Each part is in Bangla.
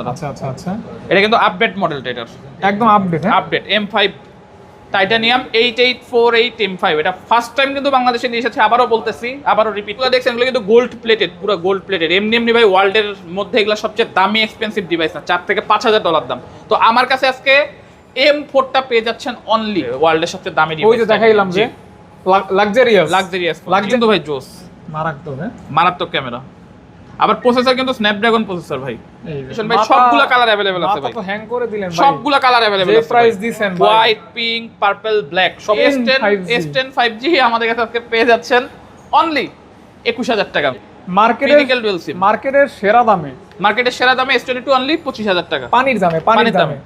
আপনারা আচ্ছা আচ্ছা আচ্ছা। এটা কিন্তু আপডেট মডেলটা এটার। একদম update update M five titanium eight eight four eight M five এটা ফার্স্ট টাইম কিন্তু বাংলাদেশে নিয়ে এসেছে আবারও বলতেছি আবারও রিপিট করে দেখছেন এগুলো কিন্তু গোল্ড প্লেটেড পুরো গোল্ড প্লেটেড এমনি এমনি ভাই ওয়ার্ল্ডের মধ্যে এগুলো সবচেয়ে দামি এক্সপেন্সিভ ডিভাইস না চার থেকে পাঁচ হাজার ডলার দাম। তো আমার কাছে আজকে এম ফোরটা পেয়ে যাচ্ছেন অনলি ওয়ার্ল্ডের সবচেয়ে দামি ওই যে দেখাইলাম যে লাক্সারিয়াস লাক্সারিয়াস ভাই জোস। মারাত্মক হ্যাঁ? মারাত্মক ক্যামেরা আবার প্রসেসর কিন্তু স্ন্যাপড্রাগন প্রসেসর ভাই। ভাই সবগুলো কালার अवेलेबल আছে ভাই। হ্যাং করে দিলেন ভাই। সবগুলো কালার अवेलेबल আছে প্রাইস দিছেন ভাই। হোয়াইট পিঙ্ক পার্পল ব্ল্যাক সব S10 S10 5G আমাদের কাছে আজকে পেয়ে যাচ্ছেন অনলি 21000 টাকা। সিম মার্কেটের সেরা দামে। মার্কেটের সেরা দামে S22 অনলি 25000 টাকা। পানির দামে পানির দামে।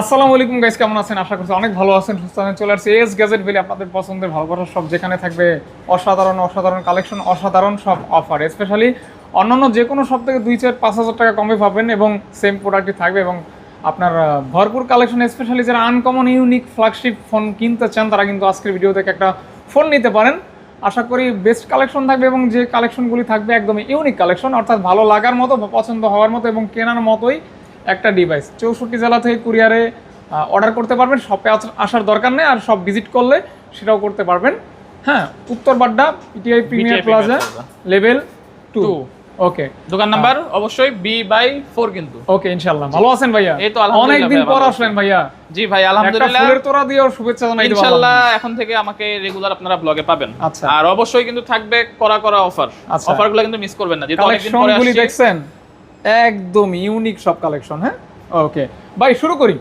আসসালামু আলাইকুম গাইস কেমন আছেন? আশা করছি অনেক ভালো আছেন, সুস্থ আছেন, চলে আসছে এস গ্যাজেট ভ্যালি আপনাদের পছন্দের ভালোবাসার সব যেখানে থাকবে অসাধারণ অসাধারণ কালেকশন অসাধারণ সব অফার স্পেশালি অন্যান্য যে কোনো সব থেকে দুই চার পাঁচ হাজার টাকা কমে পাবেন এবং সেম প্রোডাক্টই থাকবে এবং আপনার ভরপুর কালেকশন স্পেশালি যারা আনকমন ইউনিক ফ্ল্যাগশিপ ফোন কিনতে চান, তারা কিন্তু আজকের ভিডিও থেকে একটা ফোন নিতে পারেন। আশা করি বেস্ট কালেকশন থাকবে এবং যে কালেকশনগুলি থাকবে একদমই ইউনিক কালেকশন অর্থাৎ ভালো লাগার মতো পছন্দ হওয়ার মতো এবং কেনার মতোই একটা ডিভাইস চৌষট্টি জেলা থেকে কুরিয়ারে অর্ডার করতে পারবেন শপে আসার দরকার নেই আর সব ভিজিট করলে সেটাও করতে পারবেন। হ্যাঁ উত্তর Badda PTI premier plaza level two okay দোকান নাম্বার অবশ্যই বি বাই ফোর কিন্তু। ওকে ইনশাল্লাহ ভালো আছেন ভাইয়া? এই তো অনেকদিন পর আসলেন ভাইয়া। জি ভাই আলহামদুলিল্লাহ। ফুলের তোড়া দিয়েও শুভেচ্ছা পারলাম ইনশাআল্লাহ এখন থেকে আমাকে রেগুলার আপনারা ব্লগে পাবেন। আচ্ছা। আর অবশ্যই কিন্তু থাকবে করা করা অফার আচ্ছা। অফারগুলো কিন্তু মিস করবেন না যেহেতু অনেকদিন পরে আসছি। দেখছেন? একদম ইউনিক সব কালেকশন হ্যাঁ? ওকে ভাই শুরু করি।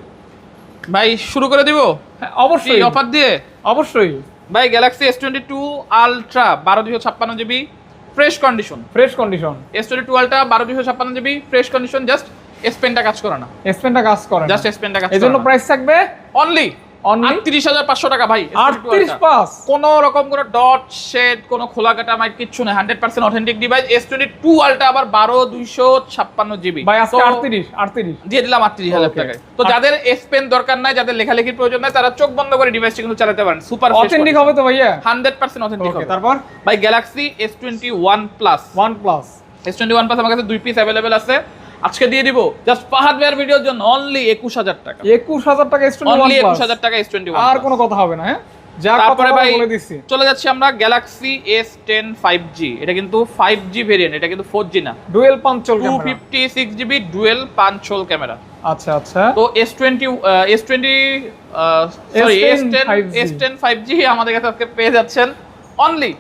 ভাই শুরু করে দিব? হ্যাঁ, অবশ্যই। অফার দিয়ে? অবশ্যই। ভাই Galaxy S twenty two ultra বারো দুশো ছাপ্পান্ন GB fresh condition fresh condition S twenty two ultra বারো দুশো ছাপ্পান্ন GB fresh condition just S পেনটা কাজ করে না। স্পেনটা কাজ করেন জাস্ট এস পেনটা কাজ এই জন্য প্রাইস থাকবে অনলি? আটত্রিশ হাজার পাঁচশো টাকা ভাই আটত্রিশ পাস? কোন রকম কোনো ডট শেড কোনো খোলা কাটা মাইক কিচ্ছু নেই। Hundred percent authentic device S twenty two ultra আবার বারো দুইশো ছাপ্পান্ন জিবি ভাই আটত্রিশ আটত্রিশ। দিয়ে দিলাম আটত্রিশ হাজার টাকায়। তো যাদের এস পেন দরকার নাই যাদের লেখালেখির প্রয়োজন নাই তারা চোখ বন্ধ করে ডিভাইসটি কিন্তু চালাতে পারেন। সুপার অথেন্টিক হবে তো ভাইয়া? হান্ড্রেড পার্সেন্ট অথেন্টিক ওকে তারপর? ভাই Galaxy S twenty one plus one plus S twenty one plus আমার কাছে দুই পিস অ্যাভেলেবেল আছে। আজকে দিয়ে দিব জাস্ট ফাহাদ ভাইয়ের ভিডিওর জন্য অনলি একুশ হাজার টাকা। একুশ হাজার টাকা অনলি একুশ হাজার টাকা এস টোয়েন্টি আর কোনো কথা হবে না হ্যাঁ? তারপরে ভাই চলে যাচ্ছি আমরা Galaxy S ten five G এটা কিন্তু ফাইভ জি ভেরিয়েন্ট এটা কিন্তু ফোর জি না। Dual পাঞ্চল two camera fifty six GB dual পাঁচশোল camera আচ্ছা আচ্ছা। তো S twenty S twenty sorry S S10 ten 5G S ten five G আমাদের কাছে আজকে পেয়ে যাচ্ছেন অনলি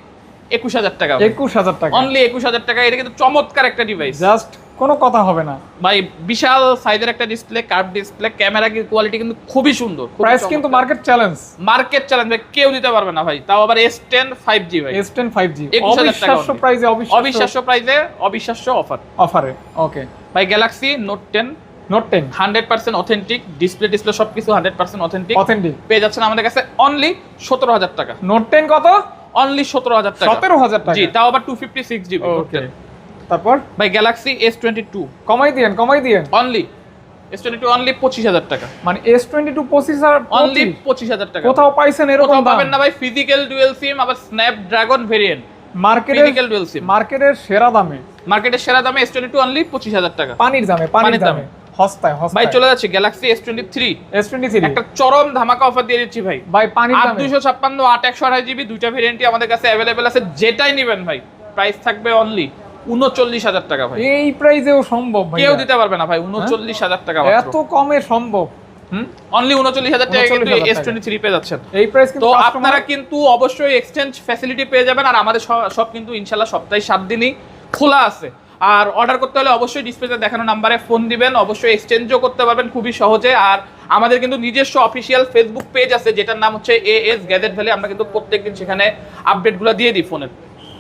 একুশ হাজার টাকা একুশ হাজার টাকা। অনলি একুশ হাজার টাকা এটা কিন্তু চমৎকার একটা ডিভাইস জাস্ট কোনো কথা হবে না। ভাই বিশাল সাইজের একটা display curve display camera quality কিন্তু খুবই সুন্দর প্রাইস কিন্তু মার্কেট চ্যালেঞ্জ মার্কেট চ্যালেঞ্জ ভাই কেউ দিতে পারবে না ভাই তাও আবার এস টেন ফাইভ জি ভাই। এস টেন ফাইভ জি অবিশ্বাস্য only। প্রাইসে অবিশ্বাস্য প্রাইসে অবিশ্বাস্য অফার অফারে ওকে ভাই Galaxy note ten note ten hundred percent authentic display display hundred percent authentic authentic পেয়ে যাচ্ছেন আমাদের কাছে অনলি সতেরো হাজার টাকা। নোট টেন কত? অনলি সতেরো হাজার টাকা। সতেরো হাজার টাকা। জি তাও আবার টু ফিফটি সিক্স জিবি তারপর? ভাই গ্যালাক্সি এস টোয়েন্টি টু কমাই দিয়েন কমাই দিয়েন। Only S twenty two only পঁচিশ হাজার টাকা। মানে এস টোয়েন্টি টু পঁচিশ আর অনলি পঁচিশ। হাজার টাকা। কোথাও পাইছেন এরকম পাবেন না ভাই ফিজিক্যাল ডুয়েল সিম আবার স্ন্যাপড্রাগন ভেরিয়েন্ট মার্কেটের ফিজিক্যাল ডুয়েল সিম মার্কেটের সেরা দামে। মার্কেটের সেরা দামে এস টোয়েন্টি টু অনলি পঁচিশ হাজার টাকা। পানির দামে পানির দামে। হস্তায় হস্তায়। ভাই চলে যাচ্ছে Galaxy S twenty three S twenty three একটা চরম ধামাকা অফার দিয়ে দিচ্ছি ভাই। ভাই পানির আট দামে। দুইশো ছাপ্পান্ন আট একশো আঠাশ জিবি দুইটা ভেরিয়েন্টই আমাদের কাছে অ্যাভেলেবেল আছে যেটাই নেবেন ভাই। প্রাইস থাকবে অনলি উনচল্লিশ হাজার টাকা ভাই। এই প্রাইসেও সম্ভব কেউ দিতে পারবে না ভাই উনচল্লিশ হাজার টাকা এত কমে সম্ভব। অনলি উনচল্লিশ হাজার টাকা কিন্তু এস টোয়েন্টি থ্রি পেয়ে যাচ্ছেন। এই প্রাইস তো আপনারা কিন্তু অবশ্যই এক্সচেঞ্জ ফ্যাসিলিটি পেয়ে যাবেন আর আমাদের সব কিন্তু ইনশাল্লাহ সপ্তাহে সাত দিনই খোলা আছে। আর অর্ডার করতে হলে অবশ্যই ডিসপ্লেতে দেখানো নাম্বারে ফোন দিবেন অবশ্যই এক্সচেঞ্জও করতে পারবেন খুবই সহজে। আর আমাদের কিন্তু নিজস্ব অফিসিয়াল ফেসবুক পেজ আছে যেটার নাম হচ্ছে এ এস গ্যাজেট ভ্যালি আমরা কিন্তু প্রত্যেকদিন সেখানে আপডেটগুলো দিয়ে দিই ফোনের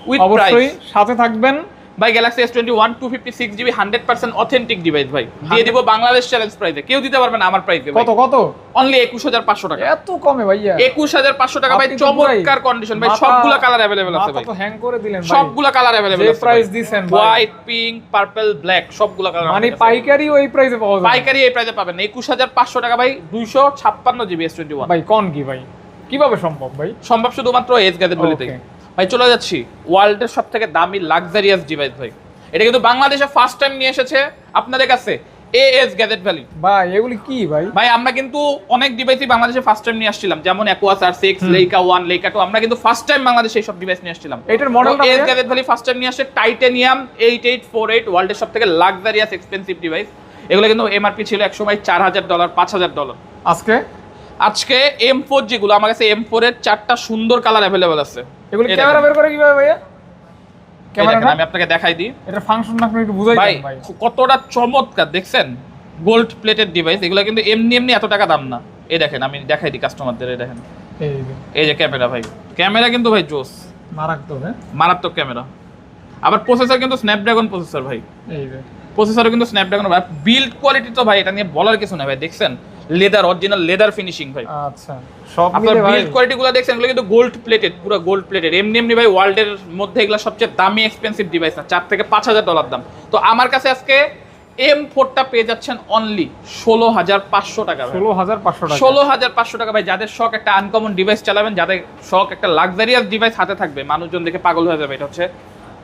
উইথ অবশ্যই সাথে থাকবেন। Buy Galaxy S twenty one two fifty six GB hundred percent authentic device ভাই। দিয়ে দিব বাংলাদেশ চ্যালেঞ্জ প্রাইসে কেউ দিতে পারবে না আমার প্রাইসে কত কত? অনলি একুশ হাজার পাঁচশো টাকা। এত কমে ভাইয়া। একুশ হাজার পাঁচশো টাকা ভাই ভাই চমৎকার কন্ডিশন ভাই সবগুলো কালার অ্যাভেলেবেল আছে ভাই। হ্যাং করে দিলেন ভাই। সবগুলো কালার অ্যাভেলেবেল আছে প্রাইস দিছেন হোয়াইট পিঙ্ক পার্পল ব্ল্যাক সবগুলো কালার মানে পাইকারি ওই প্রাইসে পাওয়া যাবে। পাইকারি এই প্রাইসে পাবেন। একুশ হাজার পাঁচশো টাকা ভাই দুইশো ছাপ্পান্ন জিবি এস টোয়েন্টি ওয়ান ভাই কোন কি ভাই? কীভাবে সম্ভব ভাই? সম্ভব শুধুমাত্র এস গ্যাজেট বলিতে Okay. ভাই চলে যাচ্ছি। ওয়ার্ল্ডের সব থেকে দামি লাক্সারিয়াস ডিভাইস ভাই। এটা কিন্তু বাংলাদেশে ফার্স্ট টাইম নিয়ে এসেছে আপনাদের কাছে এএস গ্যাজেট ভ্যালি ভাই এগুলি কি ভাই? ভাই আমরা কিন্তু অনেক ডিভাইসই বাংলাদেশে ফার্স্ট টাইম নিয়ে আসছিলাম। যেমন Aquos R six Leica one Leica two আমরা কিন্তু ফার্স্ট টাইম বাংলাদেশে এই সব ডিভাইস নিয়ে আসছিলাম। এটার মডেলটা S Gadget Valley first time নিয়ে আসছে titanium eight eight four eight ওয়ার্ল্ডের সব থেকে লাক্সারিয়াস এক্সপেন্সিভ ডিভাইস এগুলো কিন্তু এমআরপি ছিল এক সময় চার হাজার ডলার পাঁচ হাজার ডলার আজকে? আজকে এম ফোর যেগুলো আমার কাছে এম ফোর এর চারটা সুন্দর কালার অ্যাভেলেবল আছে। এগুলি ক্যামেরা বের করে কীভাবে ভাইয়া? ক্যামেরা আমি আপনাকে দেখাই দিই। এটা ফাংশন আপনি একটু বুঝাই ভাই কতটা চমৎকার দেখছেন? গোল্ড প্লেটেড ডিভাইস এগুলো কিন্তু এমনি এমনি এত টাকা দাম না। এই দেখেন আমি দেখাই দিই কাস্টমারদের এই দেখেন। এই যে। ক্যামেরা ভাই। ক্যামেরা কিন্তু ভাই জোস। মারাত্মক হ্যাঁ? মারাত্মক ক্যামেরা। আবার প্রসেসর কিন্তু স্ন্যাপড্রাগন প্রসেসর ভাই। প্রসেসরও কিন্তু স্ন্যাপড্রাগন ভাই। বিল্ড কোয়ালিটি তো ভাই এটা নিয়ে বলার কিছু না ভাই দেখছেন? লেদার অরিজিনাল লেদার ফিনিশিং ভাই। আচ্ছা সব আপনার বিল্ড কোয়ালিটি গুলো দেখছেন এগুলো কিন্তু গোল্ড প্লেটেড পুরো গোল্ড প্লেটেড এমনি এমনি ভাই ওয়ার্ল্ডের মধ্যে এগুলো সবচেয়ে দামি এক্সপেন্সিভ ডিভাইস না চার থেকে পাঁচ হাজার ডলার দাম। তো আমার কাছে আজকে এম ফোরটা পেয়ে যাচ্ছেন অনলি ষোলো হাজার পাঁচশো টাকা। ষোলো হাজার পাঁচশো টাকা। ষোলো হাজার পাঁচশো টাকা ভাই যাদের শখ একটা আনকমন ডিভাইস চালাবেন যাদের শখ একটা লাক্সারিয়াস ডিভাইস হাতে থাকবে মানুষজন দেখে পাগল হয়ে যাবে এটা হচ্ছে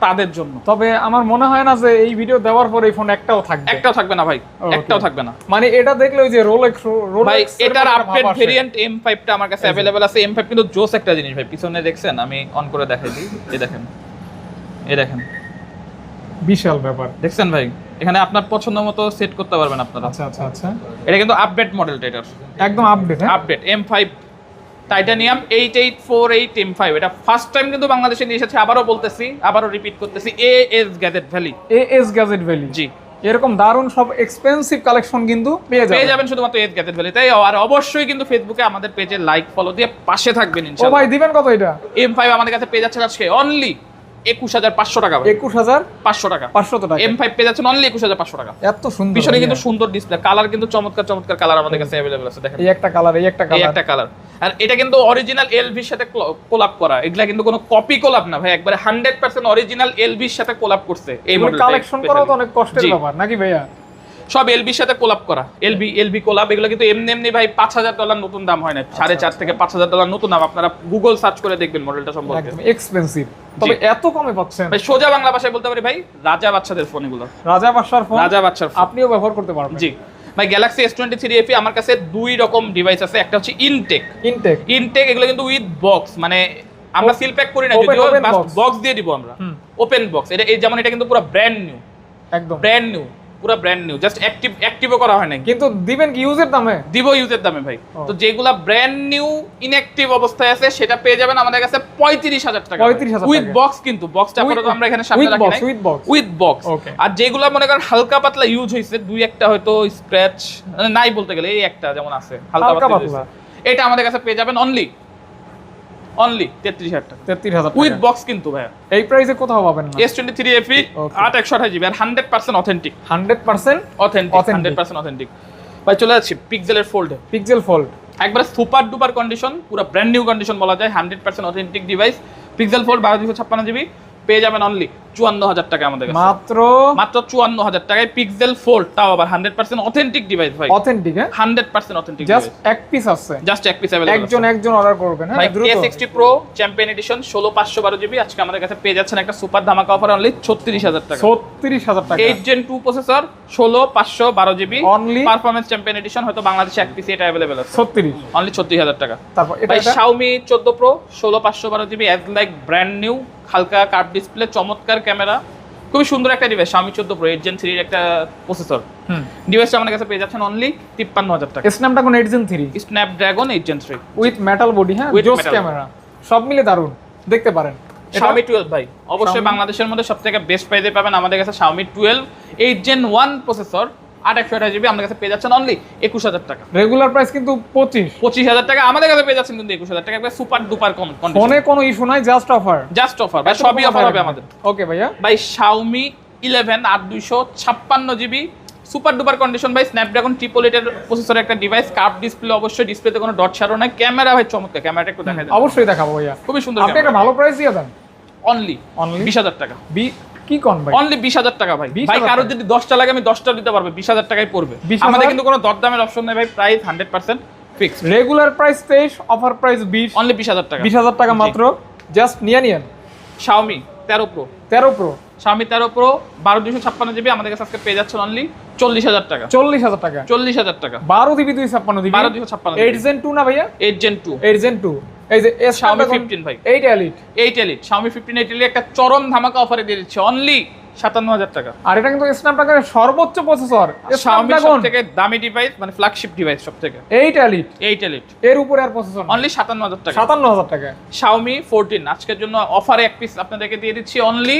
তাদের জন্য। তবে আমার মনে হয় না যে এই ভিডিও দেওয়ার পর এই ফোন একটাও থাকবে। একটাও থাকবে না ভাই একটাও থাকবে না। মানে এটা দেখলে ওই যে রোলেক্স ভাই এটার আপডেট ভেরিয়েন্ট এম ফাইভটা আমার কাছে অ্যাভেলেবেল আছে। এম ফাইভ কিন্তু জোস একটা জিনিস ভাই পিছনে দেখছেন? আমি অন করে দেখাই দিই। এই দেখেন এই দেখেন। বিশাল ব্যাপার। দেখছেন ভাই? এখানে আপনার পছন্দ মতো সেট করতে পারবেন আপনারা। আচ্ছা আচ্ছা আচ্ছা। এটা কিন্তু আপডেট মডেলটা এটার। একদম update update M five titanium eight eight four eight M five এটা ফার্স্ট টাইম কিন্তু বাংলাদেশে নিয়ে এসেছে আবারও বলতেছি আবারও রিপিট করতেছি A S Gadget Valley AS Gadget Valley জি। এরকম দারুণ সব এক্সপেন্সিভ কালেকশন কিন্তু পেয়ে পেয়ে যাবেন যাবেন শুধুমাত্র এস গ্যাজেট ভ্যালি তাই আর অবশ্যই কিন্তু ফেসবুকে আমাদের পেজে লাইক ফলো দিয়ে পাশে থাকবেন ও ভাই দিবেন কত এটা? এম ফাইভ আমাদের কাছে পেয়ে যাচ্ছে আজকে অনলি একুশ হাজার পাঁচশো টাকা একুশ হাজার পাঁচশো টাকা। পাঁচশো টাকা। এম ফাইভ পেয়ে যাচ্ছেন অনলি একুশ হাজার পাঁচশো টাকা। এত সুন্দর পিছনে কিন্তু সুন্দর ডিসপ্লে কালার কিন্তু চমৎকার চমৎকার কালার আমাদের কাছে অ্যাভেলেবল আছে দেখেন। এই একটা কালার এই একটা এই কালার একটা কালার আর এটা কিন্তু অরিজিনাল এলভির সাথে কোলাপ করা। এগুলা কিন্তু কোনো কপি কোলাপ না ভাই। একবারে হান্ড্রেড পার্সেন্ট অরিজিনাল এলভির সাথে কোলাপ করছে এই মডেল কালেকশন করাও তো অনেক কষ্টের ব্যাপার নাকি ভাইয়া? সব এলবির সাথে কোলাপ করা। এলবি এলবি কোলাপ এগুলো কিন্তু এমনি এমনি ভাই পাঁচ হাজার ডলার নতুন দাম হয় না। সাড়ে চার থেকে পাঁচ হাজার ডলার নতুন দাম। আপনারা গুগল সার্চ করে দেখবেন মডেলটা সম্পর্কে। এক্সপেন্সিভ তবে এত কমে পাচ্ছেন। ভাই সোজা বাংলা ভাষায় বলতে পারি ভাই রাজা বাচ্চাদের ফোন এগুলো। রাজা বাদশার ফোন রাজা বাচ্চার আপনিও ব্যবহার করতে পারবেন। জি। ভাই Galaxy S twenty three FE আমার কাছে দুই রকম ডিভাইস আছে। একটা হচ্ছে ইনটেক ইনটেক ইনটেক এগুলো কিন্তু উইথ বক্স মানে আমরা সিল প্যাক করি না যদিও বক্স দিয়ে দিব আমরা। ওপেন বক্স এটা এই যেমন এটা কিন্তু পুরো ব্র্যান্ড নিউ একদম। ব্র্যান্ড নিউ পুরো ব্র্যান্ড নিউ জাস্ট অ্যাক্টিভ অ্যাক্টিভও করা হয় নাই। কিন্তু দিবেন কি ইউজের দামে? দিব ইউজের দামে ভাই। তো যেগুলা ব্র্যান্ড নিউ ইনঅ্যাক্টিভ অবস্থায় আছে সেটা পেয়ে যাবেন আমাদের কাছে পঁয়ত্রিশ হাজার টাকা। 35,000 উইথ বক্স কিন্তু বক্সটা আপাতত আমরা এখানে সামনে রাখি নাই। with box। উইথ বক্স আর যেগুলা মনে করেন হালকা পাতলা ইউজ হয়েছে দুই একটা হয়তো স্ক্র্যাচ নাই বলতে গেলে এই একটা যেমন আছে হালকা পাতলা। এটা আমাদের কাছে পেয়ে যাবেন অনলি অনলি তেত্রিশ হাজার টাকা। তেত্রিশ হাজার উইথ বক্স কিন্তু ভাইয়া। এই প্রাইসে কোথাও পাবেন না। S twenty three FE Okay. আট একশো জিবি আর অথেন্টিক অথেন্টিক অথেন্টিক ভাই চলে যাচ্ছি পিক্সেলের ফোল্ড পিক্সেল ফোল্ড একবার সুপার ডুপার কন্ডিশন পুরো ব্র্যান্ড নিউ কন্ডিশন বলা যায় authentic device Pixel fold GB পেয়ে যাবেন অনলি চুয়ান্ন হাজার টাকা আমাদের মাত্র? মাত্র চুয়ান্ন হাজার টাকায় পিক্সেল ফোর তাও আবার হান্ড্রেড পার্সেন্ট অথেন্টিক ডিভাইস ভাই। অথেন্টিক হ্যাঁ? হান্ড্রেড পার্সেন্ট অথেন্টিক জাস্ট এক পিস আছে। জাস্ট এক পিস একজন একজন অর্ডার করবেন হ্যাঁ? A sixty pro champion edition ষোলো পাঁচশো বারো জিবি আজকে আমাদের কাছে পেয়ে যাচ্ছেন একটা সুপার ধামাকা অফার অনলি ছত্রিশ হাজার টাকা। ছত্রিশ হাজার টাকা। এইট জেন টু প্রসেসর ষোলো পাঁচশো বারো GB only performance champion edition হয়তো বাংলাদেশে এক পিস এটা অ্যাভেলেবেল আছে। ছত্রিশ। অনলি ছত্রিশ হাজার টাকা। তারপর এটা শাওমি চোদ্দ প্রো ষোলো পাঁচশো বারো GB as like brand new হালকা কার্ভ ডিসপ্লে চমৎকার ক্যামেরা। খুবই সুন্দর একটা ডিভাইস শাওমি চোদ্দ প্রো এইট জেন থ্রির একটা প্রসেসর হুম। ডিভাইসটা আমাদের কাছে পেয়ে যাচ্ছেন অনলি তিপ্পান্ন হাজার টাকা। Snapdragon eight gen three Snapdragon eight gen three with metal body হ্যাঁ? জোস ক্যামেরা সব মিলে দারুণ দেখতে পারেন। শাওমি টুয়েলভ ভাই। অবশ্যই বাংলাদেশের মধ্যে সব থেকে বেস্ট প্রাইজে পাবেন আমাদের কাছে Xiaomi twelve eight gen one processor আট একশো আঠাশ জিবি আমাদের কাছে পেয়ে যাচ্ছেন অনলি একুশ হাজার টাকা। রেগুলার প্রাইস কিন্তু পঁচিশ। পঁচিশ হাজার টাকা আমাদের কাছে পেয়ে যাচ্ছেন কিন্তু একুশ হাজার টাকা। সুপার দুপার কম ফোনে কোনো ইস্যু নাই জাস্ট অফার জাস্ট অফার ভাই সবই অফার হবে আমাদের। ওকে ভাইয়া। ভাই শাওমি ইলেভেন আট দুইশো ছাপ্পান্ন জিবি সুপার ডুপার কন্ডিশন ভাই স্ন্যাপড্রাগন ট্রিপল প্রসেসরের একটা ডিভাইস কার্ভ ডিসপ্লে অবশ্যই ডিসপ্লেতে কোনো ডট ছাড়ো নাই। ক্যামেরা ভাই চমৎকার। ক্যামেরাটা একটু দেন। অবশ্যই দেখাবো ভাইয়া। খুবই সুন্দর আপনি একটা ভালো প্রাইস দিয়ে দেন। Only Only? বিশ হাজার টাকা। বি কি কোন ভাই? অনলি বিশ হাজার টাকা ভাই। 20,000 ভাই টাকা? যদি দশটা লাগে আমি দশটা দিতে পারব বিশ হাজার টাকায় পড়বে। 20,000? আমাদের কিন্তু কোনো দরদামের অপশন নেই ভাই price hundred percent fixed regular price তেইশ অফার প্রাইস বিশ। অনলি বিশ হাজার টাকা। বিশ হাজার টাকা মাত্র। জাস্ট নিয়ে নিয়েন। শাওমি তেরো প্রো তেরো প্রো শাওমি তেরো প্রো বারো দুশো ছাপ্পান্ন জিবি আমাদের কাছে আজকে পেয়ে যাচ্ছেন অনলি চল্লিশ হাজার টাকা। চল্লিশ হাজার টাকা। চল্লিশ হাজার টাকা। বারো জিবি দুই ছাপ্পান্ন জিবি বারো দুশো ছাপ্পান্ন এইট জেন টু না ভাইয়া? Eight gen two eight gen two এই যে এস Xiaomi 15 ভাই। 8 elite 8 elite Xiaomi fifteen eight elite একটা চরম ধামাকা অফারে দিয়ে দিচ্ছে অনলি সাতান্ন হাজার টাকা। আর এটা কিন্তু স্ন্যাপড্রাগনের সর্বোচ্চ প্রসেসর শাওমি সব থেকে দামি ডিভাইস মানে ফ্ল্যাগশিপ ডিভাইস সব থেকে এইট এলিট এইট এলিট এর উপরে আর প্রসেসর অনলি সাতান্ন হাজার টাকা। সাতান্ন হাজার টাকা। শাওমি ফোরটিন আজকের জন্য অফারে এক পিস আপনাদেরকে দিয়ে দিচ্ছি অনলি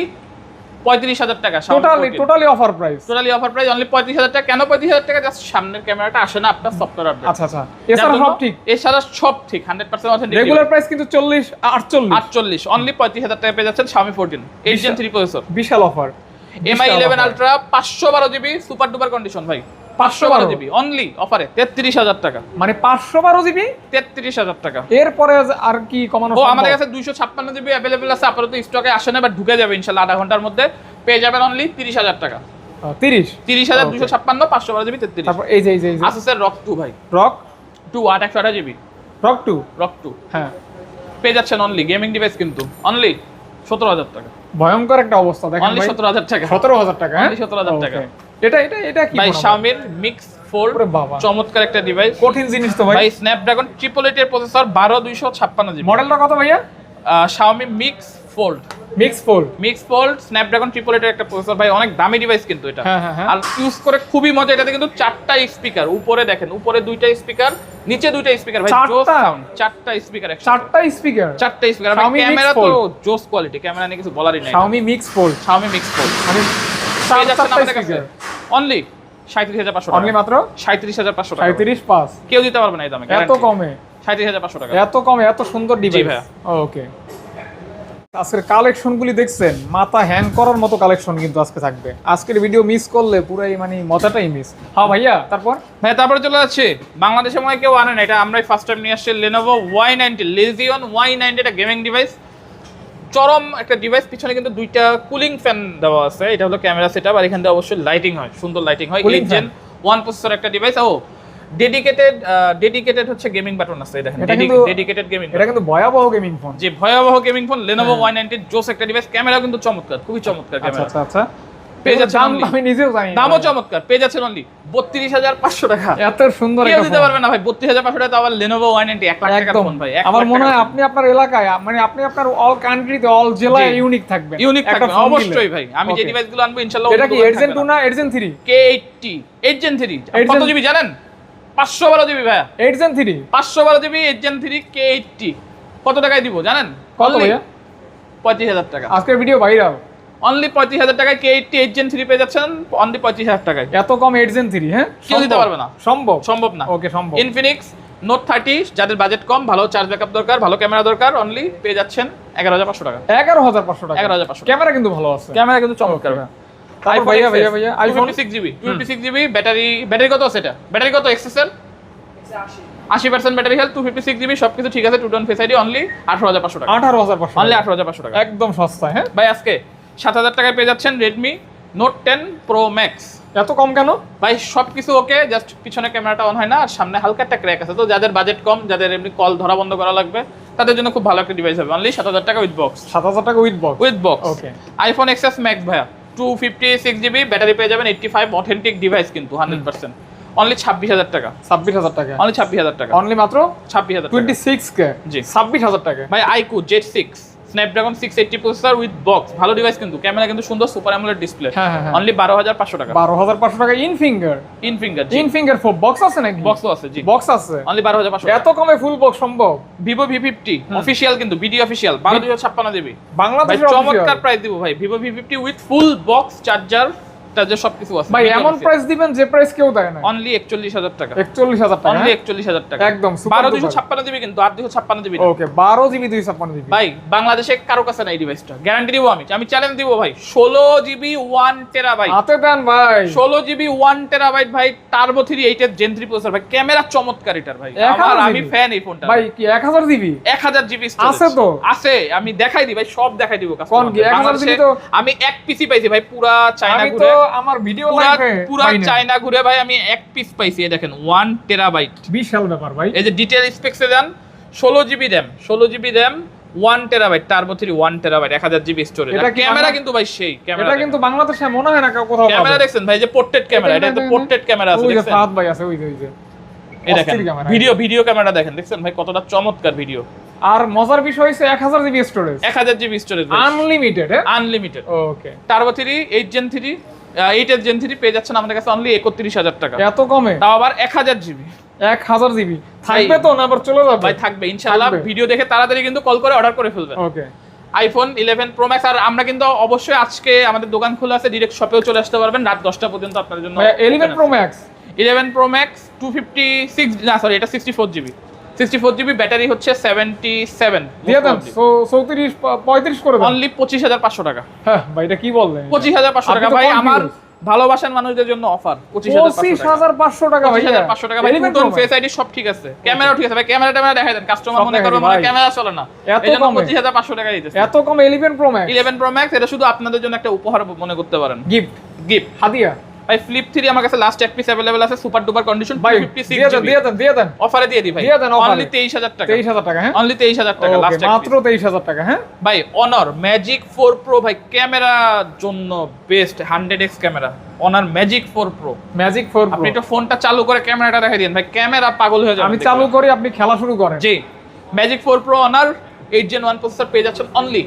পঁয়ত্রিশ হাজার টাকা totally totally offer price totally offer price only পঁয়ত্রিশ হাজার টাকা। কেন পঁয়ত্রিশ হাজার টাকা? জাস্ট সামনের ক্যামেরাটা আসে না আপনার সফটওয়্যার আপডেট আচ্ছা আচ্ছা। এছাড়া সব ঠিক? এছাড়া সব ঠিক hundred percent authentic regular price কিন্তু চল্লিশ আটচল্লিশ। আটচল্লিশ অনলি পঁয়ত্রিশ হাজার টাকা পেয়ে যাচ্ছেন Xiaomi fourteen eight gen three processor বিশাল অফার এমআই ইলেভেন আলট্রা পাঁচশো বারো জিবি সুপার ডুপার কন্ডিশন ভাই। পাঁচশো বারো জিবি অনলি অফারে তেত্রিশ হাজার টাকা। মানে পাঁচশো বারো জিবি? তেত্রিশ হাজার টাকা। এরপরে আর কি কমানো ও আমাদের কাছে দুইশো ছাপ্পান্ন জিবি অ্যাভেলেবেল আছে আপাতত স্টকে আসে না বাট ঢুকে যাবে ইনশাল্লাহ আধা ঘণ্টার মধ্যে। পেয়ে যাবেন অনলি তিরিশ হাজার টাকা। তিরিশ? তিরিশ হাজার দুশো ছাপ্পান্ন পাঁচশো বারো জিবি তেত্রিশ। তারপর এই যে এই যে আসুসের রক টু ভাই। রক টু আট একশো GB. ROG two ROG two হ্যাঁ। পেয়ে যাচ্ছেন অনলি গেমিং ডিভাইস কিন্তু। অনলি সতেরো হাজার টাকা। ভয়ঙ্কর একটা অবস্থা দেখেন অনলি সতেরো হাজার টাকা। সতেরো হাজার টাকা হ্যাঁ? Only 17,000 টাকা। এটা এটা এটা কি ভাই? শাওমির মিক্স চমৎকার একটা ডিভাইস কঠিন জিনিস তো ভাই। ভাই স্ন্যাপড্রাগন ট্রিপল এইট এর প্রসেসর বারো দুইশো ছাপ্পান্ন জিবি মডেলটা কত ভাইয়া? Xiaomi mix fold mix fold mix fold Snapdragon triple eight একটা প্রসেসর ভাই অনেক দামি ডিভাইস কিন্তু এটা। হ্যাঁ, হ্যাঁ, হ্যাঁ। আর ইউজ করে খুবই মজা। এটাতে কিন্তু চারটা স্পিকার উপরে দেখেন উপরে দুইটা স্পিকার নিচে দুইটা স্পিকার ভাই জোস চারটা? সাউন্ড চারটা স্পিকার চারটা স্পিকার চারটা স্পিকার ক্যামেরা তো জোস কোয়ালিটি ক্যামেরা নিয়ে কিছু বলারই নাই। Xiaomi mix fold Xiaomi mix fold চার- চারটা স্পিকার অনলি সাঁত্রিশ হাজার পাঁচশো অনলি মাত্র? সাঁত্রিশ হাজার পাঁচশো সাঁত্রিশ পাঁচ। কেউ দিতে পারবে না এই দামে এত কমে? সাঁত্রিশ হাজার পাঁচশো টাকা। এত কমে? এত সুন্দর ডিভাইস ভাইয়া। ওকে আজকের কালেকশনগুলি দেখছেন মাথা হ্যাং করার মতো কালেকশন কিন্তু আজকে থাকবে। আজকের ভিডিও মিস করলে পুরাই মানে মজাটাই মিস হ্যাঁ ভাইয়া তারপর? ভাই তারপরে চলে যাচ্ছে। বাংলাদেশে মনে কেউ আনে না এটা আমরাই ফার্স্ট টাইম নিয়ে আসছি Lenovo Y ninety Legion Y ninety একটা গেমিং ডিভাইস চরম একটা ডিভাইস পিছনে কিন্তু দুইটা কুলিং ফ্যান দেওয়া আছে। এটা হলো ক্যামেরা সেটআপ আর এখান থেকে অবশ্যই লাইটিং হয় সুন্দর লাইটিং হয়। ইঞ্জিন ওয়ান প্রসেসর একটা ডিভাইস ও ডেডিকেটেড ডেডিকেটেড হচ্ছে গেমিং বাটন আছে দেখেন ডেডিকেটেড গেমিং এটা কিন্তু ভয়াবহ গেমিং ফোন যে ভয়াবহ গেমিং ফোন লেনোভো হ্যাঁ। ওয়াই নাইনটির জোস একটা ডিভাইস ক্যামেরা কিন্তু চমৎকার খুবই চমৎকার আচ্ছা ক্যামেরা আচ্ছা আচ্ছা। পেয়ে যাচ্ছেন দাম আমি নিজেও জানি দামও চমৎকার পেয়ে যাচ্ছেন অনলি বত্রিশ হাজার পাঁচশো টাকা। এত সুন্দর কেউ দিতে পারবে না ভাই বত্রিশ হাজার পাঁচশো টাকা আবার লেনোভো ওয়ান নাইনটি এক লাখ টাকার ফোন ভাই আমার মনে হয় আপনি আপনার এলাকায় মানে আপনি আপনার অল কান্ট্রিতে অল জেলায় ইউনিক থাকবে অবশ্যই ভাই। আমি যে. আনব ইনশাল্লাহ এটা কি এডজেন টু না। Eight gen three K eighty three 8 কত জিবি জানেন? পাঁচশো বারো জিবি ভাইয়া। থ্রি পাঁচশো বারো জিবি থ্রি কে এইটটি কত টাকায় দিব জানেন? কত ভাইয়া? পঁয়ত্রিশ হাজার টাকা। আজকের ভিডিও ভাইরাল অনলি পঁয়ত্রিশ হাজার টাকায় K eighty eight gen three পেয়ে যাচ্ছেন অনলি পঁয়ত্রিশ হাজার টাকায়। এত কম এডজেন থ্রি হ্যাঁ? কেউ দিতে? পারবে না। সম্ভব? সম্ভব না। ওকে সম্ভব। ইনফিনিক্স নোট থার্টি যাদের বাজেট কম ভালো চার্জ ব্যাকআপ দরকার ভালো ক্যামেরা দরকার অনলি পেয়ে যাচ্ছেন এগারো হাজার পাঁচশো টাকা। এগারো হাজার পাঁচশো টাকা। 11,500 ক্যামেরা কিন্তু ভালো আছে। ক্যামেরা কিন্তু চমৎকার। ভাইয়া ভাইয়া ভাইয়া iPhone six GB two six GB battery battery কত আছে এটা? ব্যাটারি কত এক্সেসের আশি percent battery health two fifty six GB সব কিছু ঠিক আছে true tone face ID only আঠারো হাজার পাঁচশো টাকা। আঠারো হাজার পাঁচশো অনলি আঠারো হাজার পাঁচশো টাকা। একদম সস্তা হ্যাঁ? ভাই আজকে সাত হাজার টাকায় পেয়ে যাচ্ছেন Redmi note ten pro max এত কম কেন? ভাই সব কিছু ওকে জাস্ট পিছনে ক্যামেরাটা অন হয় না আর সামনে হালকা একটা ক্র্যাক আছে। তো যাদের বাজেট কম যাদের এমনি কল ধরা বন্ধ করা লাগবে তাদের জন্য খুব ভালো একটা ডিভাইস হবে। অনলি সাত হাজার টাকা উইথ বক্স সাত হাজার টাকা with box with box okay iPhone XS max ভাইয়া two fifty six GB battery পেয়ে যাবেন এইটটি ফাইভ অথেন্টিক ডিভাইস কিন্তু হান্ড্রেড পার্সেন্ট অনলি ছাব্বিশ হাজার টাকা। ছাব্বিশ হাজার টাকা। অনলি ছাব্বিশ হাজার টাকা। অনলি মাত্র ছাব্বিশ হাজার টোয়েন্টি সিক্স কে? জি। ছাব্বিশ হাজার টাকা। ভাই iQOO Z six Snapdragon six eighty processor with box ভালো ডিভাইস কিন্তু ক্যামেরা কিন্তু সুন্দর সুপার অ্যামোলেড ডিসপ্লে। অনলি বারো হাজার পাঁচশো টাকা। বারো হাজার পাঁচশো টাকা in finger in finger in finger four box আছে নাকি? বক্স আছে জি। বক্স আছে। অনলি বারো হাজার পাঁচশো এত কমে ফুল বক্স সম্ভব? ভিভো ভি ফিফটি অফিসিয়াল কিন্তু বিডি অফিসিয়াল বারো দুশো ছাপ্পান্ন দেবে বাংলাদেশ চমৎকার প্রাইস দিব ভাই। Vivo V fifty with full box charger charger সবকিছু আছে ভাই এমন প্রাইস দিবেন যে প্রাইস কেউ দেয় না অনলি একচল্লিশ হাজার টাকা। একচল্লিশ হাজার টাকা অনলি একচল্লিশ হাজার টাকা। একদম, super বারো duper। দুশো ছাপ্পান্ন জিবি কিন্তু আট দুশো ছাপ্পান্ন ওকে বারো জিবি দুই ছাপ্পান্ন ভাই বাংলাদেশে কারও কাছে নাই ডিভাইসটা গ্যারান্টি দিব আমি। আমি চ্যালেঞ্জ দিব ভাই। ষোলো জিবি ওয়ান টেরাবাইট হাতে দেন ভাই। ষোলো জিবি ওয়ান টেরাবাইট ভাই টার্বো থ্রি এইটের জেন থ্রি প্রসেসর ভাই ক্যামেরা চমৎকার এটার ভাই। আমার আমি ফ্যান এই ফোনটা ভাই কি এক হাজার জিবি এক হাজার জিবি আছে তো? আছে আমি দেখাই দিই ভাই সব দেখাই দিব কোন কি? 1000 বাংলাদেশে GB তো- আমি এক পিসি পাইছি ভাই পুরা চায়না ঘুরে। আমার ভিডিও লাইফে পুরা চায়না ঘুরে ভাই আমি এক পিস পাইছি এই দেখেন ওয়ান টেরাবাইট বিশাল ব্যাপার ভাই। এই যে ডিটেল স্পেক্সে যান ষোলো জিবি র্যাম ষোলো GB RAM one terabyte turbo three one terabyte এক হাজার জিবি স্টোরেজ এটা ক্যামেরা কিন্তু ভাই সেই ক্যামেরা এটা কিন্তু বাংলাদেশে মনে হয় না কেউ কোথাও ক্যামেরা। দেখছেন ভাই যে পোর্ট্রেট ক্যামেরা এটা তো পোর্ট্রেট ক্যামেরা আছে দেখছেন? ফাহাদ ভাই আছে ওই যে ওই যে। এই দেখেন ভিডিও ভিডিও ক্যামেরা দেখেন দেখছেন ভাই কতটা চমৎকার ভিডিও আর মজার বিষয় এক হাজার জিবি স্টোরেজ এক হাজার GB storage unlimited unlimited okay turbo three eight gen three eight এর জেন থ্রি পেয়ে যাচ্ছেন আমাদের কাছে অনলি একত্রিশ হাজার টাকা। এত কমে? তাও আবার এক হাজার জিবি এক হাজার জিবি থাকবে তো না আবার চলে যাবে? ভাই থাকবে ইনশাআল্লাহ। ভিডিও দেখে তাড়াতাড়ি কিন্তু কল করে অর্ডার করে ফেলবেন। Okay iPhone eleven pro max আর আমরা কিন্তু অবশ্যই আজকে আমাদের দোকান খোলা আছে ডিরেক্ট শপেও চলে আসতে পারবেন। রাত দশটা পর্যন্ত আপনার জন্য eleven pro max eleven pro max two fifty six না সরি এটা sixty four GB sixty four GB battery হচ্ছে সেভেন্টি সেভেন দিয়ে দেন চৌত্রিশ পঁয়ত্রিশ করে অনলি পঁচিশ হাজার পাঁচশো টাকা। হ্যাঁ ভাই এটা কি বললেন? পঁচিশ হাজার পাঁচশো টাকা ভাই আমার ভালোবাসার মানুষদের জন্য অফার পঁচিশ পঁচিশ হাজার পাঁচশো টাকা ভাই হাজার পাঁচশো টাকা ভাই নতুন ফেস আইডি সব ঠিক আছে। ক্যামেরাও ঠিক আছে ভাই ক্যামেরা ট্যামেরা দেখাই দেন। কাস্টমার মনে করবে ক্যামেরা চলে না। এত এই পঁচিশ হাজার পাঁচশো টাকা দিতেছে। এত কম eleven pro max eleven pro max এটা শুধু আপনাদের জন্য একটা উপহার মনে করতে পারেন। গিফট গিফট হাদিয়া। ভাই ফ্লিপ থ্রি আমার কাছে লাস্ট এক পিস অ্যাভেলেবল আছে সুপার ডুপার কন্ডিশন ভাই ফিফটি দিয়ে দেন দিয়ে দেন দিয়ে দেন। অফারে দিয়ে দিই ভাই। দিয়ে দেন অনলি তেইশ হাজার টাকা। তেইশ হাজার টাকা হ্যাঁ? অনলি তেইশ হাজার টাকা লাস্ট মাত্র তেইশ হাজার টাকা হ্যাঁ? ভাই অনার ম্যাজিক ফোর প্রো ভাই ক্যামেরা জন্য best hundred X camera Honor magic four pro magic four আপনি একটু ফোনটা চালু করে ক্যামেরাটা দেখাই দিন। ভাই ক্যামেরা পাগল হয়ে যাবে আমি চালু করি আপনি খেলা শুরু করেন। জি। Magic four pro Honor eight gen one processor পেয়ে যাচ্ছেন অনলি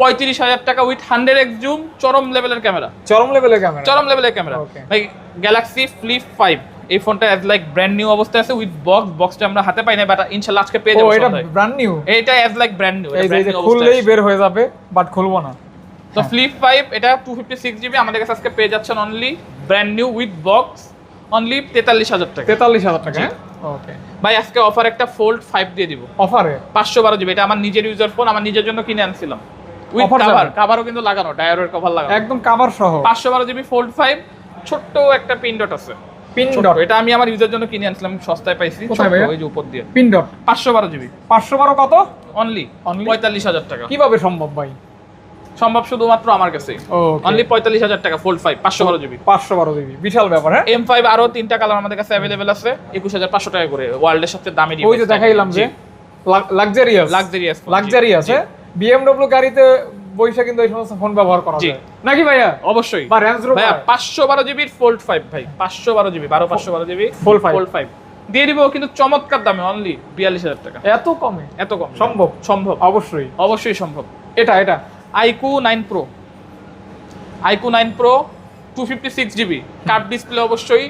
পঁয়ত্রিশ হাজার টাকা উইথ হান্ড্রেড এক্স জুম চরম লেভেলের ক্যামেরা চরম লেভেলের ক্যামেরা চরম লেভেলের ক্যামেরা. ভাই গ্যালাক্সি ফ্লিপ ফাইভ এই ফোনটা অ্যাজ লাইক ব্র্যান্ড নিউ অবস্থায় আছে উইথ বক্স বক্সটা আমরা হাতে পাই না বাট আজকে পেয়ে যাব এটা ব্র্যান্ড নিউ এটা অ্যাজ লাইক ব্র্যান্ড নিউ খুললেই বের হয়ে যাবে বাট খুলবো না। তো ফ্লিপ ফাইভ এটা টু ফিফটি সিক্স জিবি আমাদের কাছে আজকে পেয়ে যাচ্ছেন only brand new with box only তেতাল্লিশ হাজার টাকা। তেতাল্লিশ হাজার টাকা হ্যাঁ? ওকে ভাই আজকে অফার একটা ফোল্ড ফাইভ দিয়ে দিব। অফারে পাঁচশো বারো জিবি এটা আমার নিজের ইউজার ফোন আমার নিজের জন্য কিনে আনছিলাম। উইথ Offer কাভার কিন্তু লাগানো ডায়োরের কভার লাগানো। একদম কাভার সহ। পাঁচশো বারো জিবি ফোল্ড ফাইভ ছোট্ট একটা পিন ডট আছে। পিন ছোট্ট, ডট এটা আমি আমার ইউজার জন্য কিনে আনছিলাম সস্তায় পাইছি। কোথায় ছোট্ট, ভাইয়া? ওই যে উপর দিয়ে। পিন ডট পাঁচশো বারো জিবি পাঁচশো বারো কত? অনলি টাকা। কীভাবে সম্ভব ভাই? সম্ভব শুধুমাত্র আমার কাছে অনলি পঁয়তাল্লিশ হাজার টাকা ফোল্ড ফাইভ পাঁচশো বারো জিবি পাঁচশো বারো জিবি বিশাল ব্যাপার হ্যাঁ? এম ফাইভ আরও তিনটা কালার আমাদের কাছে অ্যাভেলেবেল আছে একুশ হাজার পাঁচশো টাকা করে। ওয়ার্ল্ডের সবচেয়ে দামি ওই যে দেখাইলাম যে লাক্সারিয়াস লাক্সারিয়াস লাক্সারিয়াস বিএমডব্লিউ গাড়িতে বইসা কিন্তু এই সমস্ত ফোন ব্যবহার করা যায়। নাকি ভাইয়া? অবশ্যই। বা রেঞ্জ রোভার ভাইয়া পাঁচশো বারো জিবির ফোল্ড ফাইভ ভাই। পাঁচশো বারো জিবি বারো পাঁচশো বারো GB fold five। Fold five দিয়ে দিব কিন্তু চমৎকার দামে অনলি বিয়াল্লিশ হাজার টাকা। এত কমে? এত কম। সম্ভব? সম্ভব। অবশ্যই। অবশ্যই সম্ভব। এটা এটা। IQOO nine pro. IQOO nine pro two fifty six GB. Curved display অবশ্যই।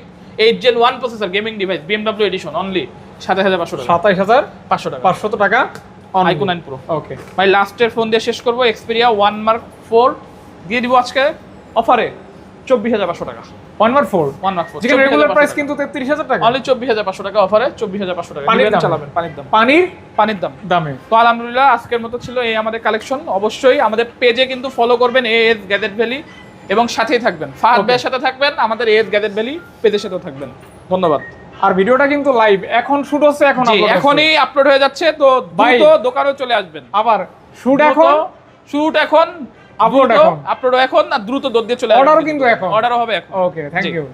Eight gen one processor gaming device BMW edition only সাতাশ হাজার পাঁচশো টাকা। সাতাইশ হাজার পাঁচশো টাকা। পাঁচশত টাকা। আইকু নাইন প্রো ওকে ভাই লাস্টের ফোন দিয়ে শেষ করব এক্সপেরিয়া ওয়ান মার্ক ফোর দিয়ে দিব আজকে অফারে চব্বিশ হাজার পাঁচশো টাকা। One four one mark four যেখানে রেগুলার প্রাইস কিন্তু তেত্রিশ হাজার টাকা। অনলি চব্বিশ হাজার পাঁচশো টাকা অফারে চব্বিশ হাজার পাঁচশো টাকা। পানির চালাবেন। পানির দাম। পানির? পানির দাম। দামে। তো আলহামদুলিল্লাহ আজকের মতো ছিল এই আমাদের কালেকশন অবশ্যই আমাদের পেজে কিন্তু ফলো করবেন এ এস গ্যাজেট ভ্যালি এবং সাথেই থাকবেন। ফাহাদ Okay. ভাইয়ের সাথে থাকবেন আমাদের এ এস গ্যাজেট ভ্যালি পেজের সাথেও থাকবেন। ধন্যবাদ। আর ভিডিওটা কিন্তু লাইভ এখন শুট হচ্ছে এখন। এখনই আপলোড হয়ে যাচ্ছে তো। দ্রুত দোকানে চলে আসবেন আবার শুট এখন শুট এখন আপলোড এখন। আপলোড এখন আর দ্রুত দৌড় দিয়ে চলে অর্ডারও কিন্তু এখন। অর্ডারও হবে এখন ওকে থ্যাংক ইউ